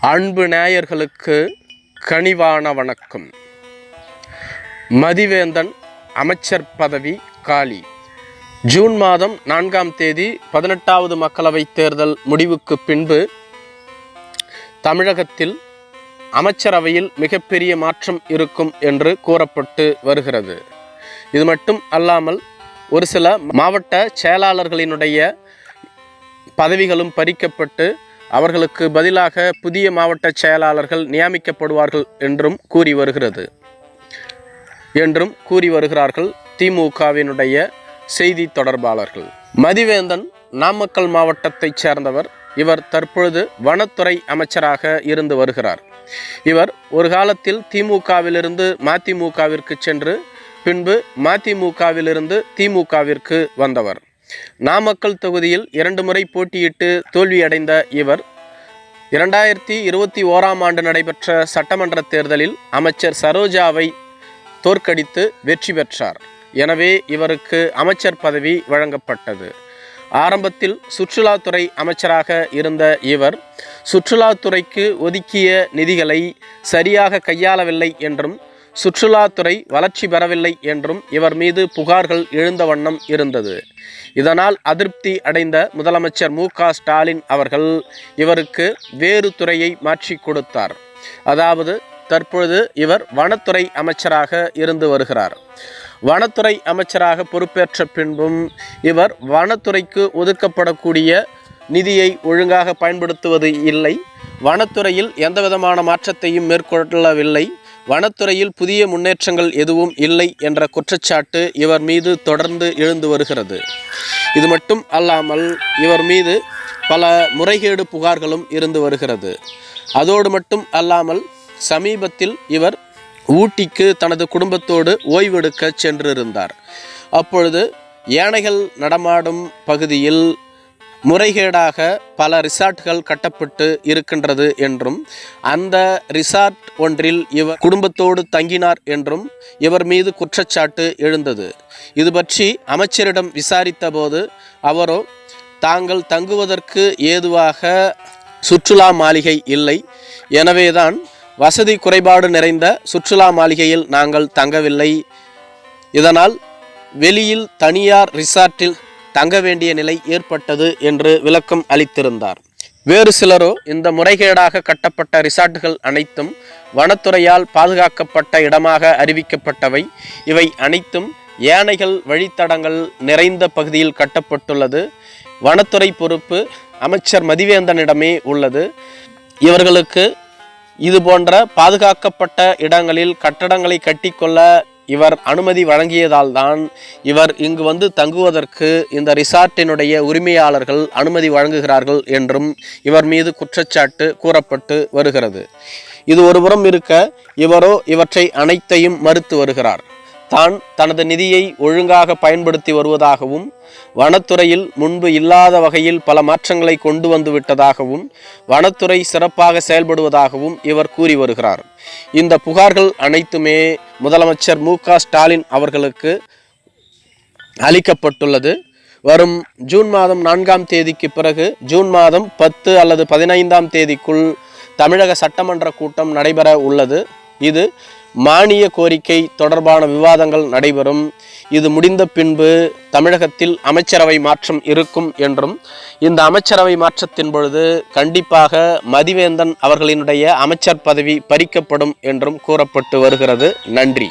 அன்பு நேயர்களுக்கு கனிவான வணக்கம். மதிவேந்தன் அமைச்சர் பதவி காலி. ஜூன் மாதம் நான்காம் தேதி பதினெட்டாவது மக்களவைத் தேர்தல் முடிவுக்கு பின்பு தமிழகத்தில் அமைச்சரவையில் மிகப்பெரிய மாற்றம் இருக்கும் என்று கூறப்பட்டு வருகிறது. இது மட்டும் அல்லாமல் ஒரு சில மாவட்ட செயலாளர்களினுடைய பதவிகளும் பறிக்கப்பட்டு அவர்களுக்கு பதிலாக புதிய மாவட்ட செயலாளர்கள் நியமிக்கப்படுவார்கள் என்றும் கூறி வருகிறது. என்றும் கூறி வருகிறார்கள் திமுகவினுடைய செய்தி தொடர்பாளர்கள். மதிவேந்தன் நாமக்கல் மாவட்டத்தைச் சேர்ந்தவர். இவர் தற்பொழுது வனத்துறை அமைச்சராக இருந்து வருகிறார். இவர் ஒரு காலத்தில் திமுகவிலிருந்து மதிமுகவிற்கு சென்று பின்பு மதிமுகவிலிருந்து திமுகவிற்கு வந்தவர். நாமக்கல் தொகுதியில் இரண்டு முறை போட்டியிட்டு தோல்வியடைந்த இவர் இரண்டாயிரத்தி இருபத்தி ஓராம் ஆண்டு நடைபெற்ற சட்டமன்ற தேர்தலில் அமைச்சர் சரோஜாவை தோற்கடித்து வெற்றி பெற்றார். எனவே இவருக்கு அமைச்சர் பதவி வழங்கப்பட்டது. ஆரம்பத்தில் சுற்றுலாத்துறை அமைச்சராக இருந்த இவர் சுற்றுலாத்துறைக்கு ஒதுக்கிய நிதிகளை சரியாக கையாளவில்லை என்றும் சுற்றுலாத்துறை வளர்ச்சி பெறவில்லை என்றும் இவர் மீது புகார்கள் எழுந்த வண்ணம் இருந்தது. இதனால் அதிருப்தி அடைந்த முதலமைச்சர் மு ஸ்டாலின் அவர்கள் இவருக்கு வேறு துறையை மாற்றி கொடுத்தார். அதாவது தற்பொழுது இவர் வனத்துறை அமைச்சராக இருந்து வருகிறார். வனத்துறை அமைச்சராக பொறுப்பேற்ற பின்பும் இவர் வனத்துறைக்கு ஒதுக்கப்படக்கூடிய நிதியை ஒழுங்காக பயன்படுத்துவது இல்லை. வனத்துறையில் எந்தவிதமான மாற்றத்தையும் மேற்கொள்ளவில்லை. வனத்துறையில் புதிய முன்னேற்றங்கள் எதுவும் இல்லை என்ற குற்றச்சாட்டு இவர் மீது தொடர்ந்து எழுந்து வருகிறது. இது மட்டும் அல்லாமல் இவர் மீது பல முறைகேடு புகார்களும் இருந்து வருகிறது. அதோடு மட்டும் அல்லாமல் சமீபத்தில் இவர் ஊட்டிக்கு தனது குடும்பத்தோடு ஓய்வெடுக்க சென்றிருந்தார். அப்பொழுது யானைகள் நடமாடும் பகுதியில் முறைகேடாக பல ரிசார்ட்கள் கட்டப்பட்டு இருக்கின்றது என்றும் அந்த ரிசார்ட் ஒன்றில் இவர் குடும்பத்தோடு தங்கினார் என்றும் இவர் மீது குற்றச்சாட்டு எழுந்தது. இது பற்றி அமைச்சரிடம் விசாரித்த போது அவரோ தாங்கள் தங்குவதற்கு ஏதுவாக சுற்றுலா மாளிகை இல்லை. எனவேதான் வசதி குறைபாடு நிறைந்த சுற்றுலா மாளிகையில் நாங்கள் தங்கவில்லை. இதனால் வெளியில் தனியார் ரிசார்ட்டில் தங்க வேண்டிய நிலை ஏற்பட்டது என்று விளக்கம் அளித்திருந்தார். வேறு சிலரோ இந்த முறைகேடாக கட்டப்பட்ட ரிசார்ட்டுகள் அனைத்தும் வனத்துறையால் பாதுகாக்கப்பட்ட இடமாக அறிவிக்கப்பட்டவை. இவை அனைத்தும் யானைகள் வழித்தடங்கள் நிறைந்த பகுதியில் கட்டப்பட்டுள்ளது. வனத்துறை பொறுப்பு அமைச்சர் மதிவேந்தனிடமே உள்ளது. இவர்களுக்கு இது போன்ற பாதுகாக்கப்பட்ட இடங்களில் கட்டடங்களை கட்டிக்கொள்ள இவர் அனுமதி வழங்கியதால் தான் இவர் இங்கு வந்து தங்குவதற்கு இந்த ரிசார்ட்டினுடைய உரிமையாளர்கள் அனுமதி வழங்குகிறார்கள் என்றும் இவர் மீது குற்றச்சாட்டு கூறப்பட்டு வருகிறது. இது ஒருபுறம் இருக்க இவரோ இவற்றை அனைத்தையும் மறுத்து வருகிறார். தான் தனது நிதியை ஒழுங்காக பயன்படுத்தி வருவதாகவும் வனத்துறையில் முன்பு இல்லாத வகையில் பல மாற்றங்களை கொண்டு வந்து விட்டதாகவும் வனத்துறை சிறப்பாக செயல்படுவதாகவும் இவர் கூறி வருகிறார். இந்த புகார்கள் அனைத்துமே முதலமைச்சர் மு க ஸ்டாலின் அவர்களுக்கு அளிக்கப்பட்டுள்ளது. வரும் ஜூன் மாதம் நான்காம் தேதிக்கு பிறகு ஜூன் மாதம் பத்து அல்லது பதினைந்தாம் தேதிக்குள் தமிழக சட்டமன்ற கூட்டம் நடைபெற உள்ளது. இது மானிய கோரிக்கை தொடர்பான விவாதங்கள் நடைபெறும். இது முடிந்த பின்பு தமிழகத்தில் அமைச்சரவை மாற்றம் இருக்கும் என்றும் இந்த அமைச்சரவை மாற்றத்தின் பொழுது கண்டிப்பாக மதிவேந்தன் அவர்களினுடைய அமைச்சர் பதவி பறிக்கப்படும் என்றும் கூறப்பட்டு வருகிறது. நன்றி.